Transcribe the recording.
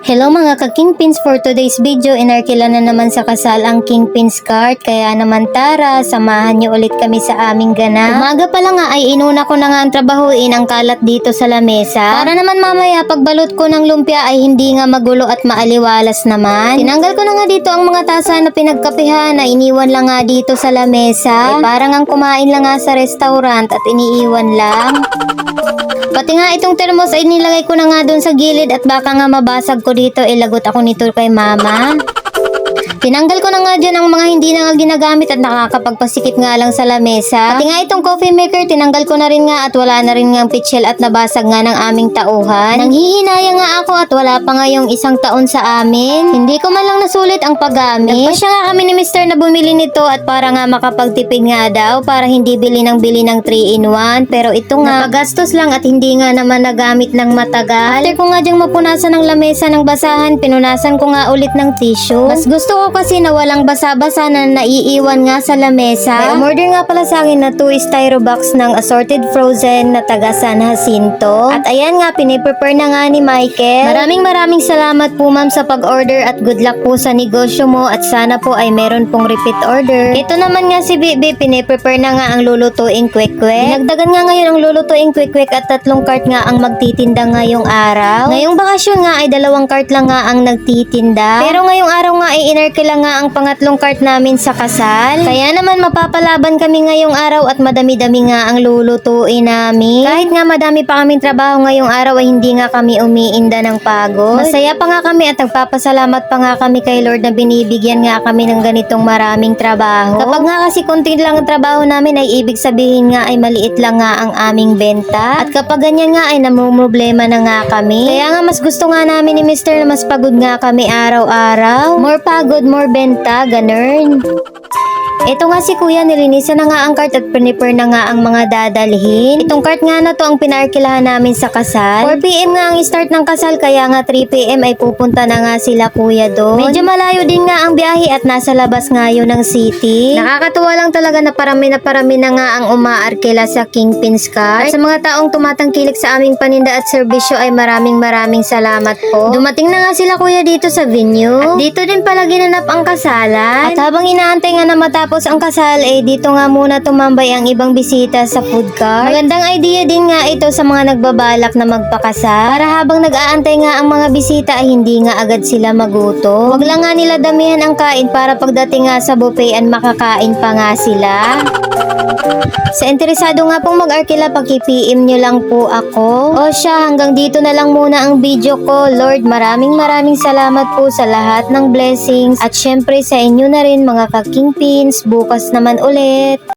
Hello mga ka-Kingpins for today's video, inarkila na naman sa kasal ang Kingpins cart kaya naman tara, samahan niyo ulit kami sa aming ganap. Umaga pa lang nga ay inuna ko na nga ang trabahuin ang kalat dito sa lamesa. Para naman mamaya pagbalot ko ng lumpia ay hindi nga magulo at maaliwalas naman. Tinanggal ko na nga dito ang mga tasa na pinagkapihan na iniwan lang nga dito sa lamesa. Eh, parang ang kumain lang nga sa restaurant at iniiwan lang. Pati nga itong thermos ay nilagay ko na nga doon sa gilid at baka nga mabasag ko dito, ilagot ako nito kay mama. Tinanggal ko na nga dyan ang mga hindi na nga ginagamit at nakakapagpasikip nga lang sa lamesa. Pati nga itong coffee maker, tinanggal ko na rin nga at wala na rin nga pitchel at nabasag nga ng aming tauhan. Nanghihinaya nga ako at wala pa nga yung isang taon sa amin. Hindi ko man lang nasulit ang paggamit. Nagpasya nga kami ni Mr. na bumili nito at para nga makapagtipid nga daw para hindi bili ng bili ng 3-in-1. Pero ito nga, napagastos lang at hindi nga naman nagamit ng matagal. After ko nga dyang mapunasan ng lamesa ng basahan, pinunasan ko nga ulit ng tissue. Mas gusto ko kasi na walang basa-basa na naiiwan nga sa lamesa. May umorder nga pala sa akin na 2 styro box ng assorted frozen na taga San Jacinto. At ayan nga, piniprepare na nga ni Michael. Maraming maraming salamat po ma'am sa pag-order at good luck po sa negosyo mo at sana po ay meron pong repeat order. Ito naman nga si Bibi, piniprepare na nga ang lulutuing kwek-kwek. Nagdagan nga ngayon ang lulutuing kwek-kwek at tatlong cart nga ang magtitinda ngayong araw. Ngayong bakasyon nga ay dalawang cart lang nga ang nagtitinda. Pero ngayong araw nga ay inarkila nga ang pangatlong cart namin sa kasal. Kaya naman mapapalaban kami ngayong araw at madami-dami nga ang lulutuin namin. Kahit nga madami pa kaming trabaho ngayong araw ay hindi nga kami umiinda ng pagod. Masaya pa nga kami at nagpapasalamat pa nga kami kay Lord na binibigyan nga kami ng ganitong maraming trabaho. Kapag nga kasi konti lang ang trabaho namin ay ibig sabihin nga ay maliit lang nga ang aming benta. At kapag ganyan nga ay namumroblema na nga kami. Kaya nga mas gusto nga namin ni Mr. na mas pagod nga kami araw-araw. More pagod, more benta, ganun. Ito nga si kuya, nilinisan na nga ang cart at prepare na nga ang mga dadalhin. Itong cart nga na to ang pinarkilahan namin sa kasal. 4pm nga ang start ng kasal kaya nga 3pm ay pupunta na nga sila kuya doon. Medyo malayo din nga ang biyahe at nasa labas nga yun ng city. Nakakatuwa lang talaga na parami na parami na nga ang umaarkila sa Kingpin's cart. At sa mga taong tumatangkilik sa aming paninda at serbisyo ay maraming maraming salamat po. Dumating na nga sila kuya dito sa venue. At dito din pala ginanap ang kasalan. At habang inaantay nga na matapos ang kasal, eh dito nga muna tumambay ang ibang bisita sa food cart. Magandang idea din nga ito sa mga nagbabalak na magpakasal. Para habang nag-aantay nga ang mga bisita ay hindi nga agad sila maguto. Wag lang nga nila damihan ang kain para pagdating nga sa buffet ay makakain pa nga sila. Sa interesado nga pong mag-arkila, paki-PM nyo lang po ako. O siya, hanggang dito na lang muna ang video ko. Lord, maraming maraming salamat po sa lahat ng blessings. At syempre sa inyo na rin mga ka-kingpins. Bukas naman ulit.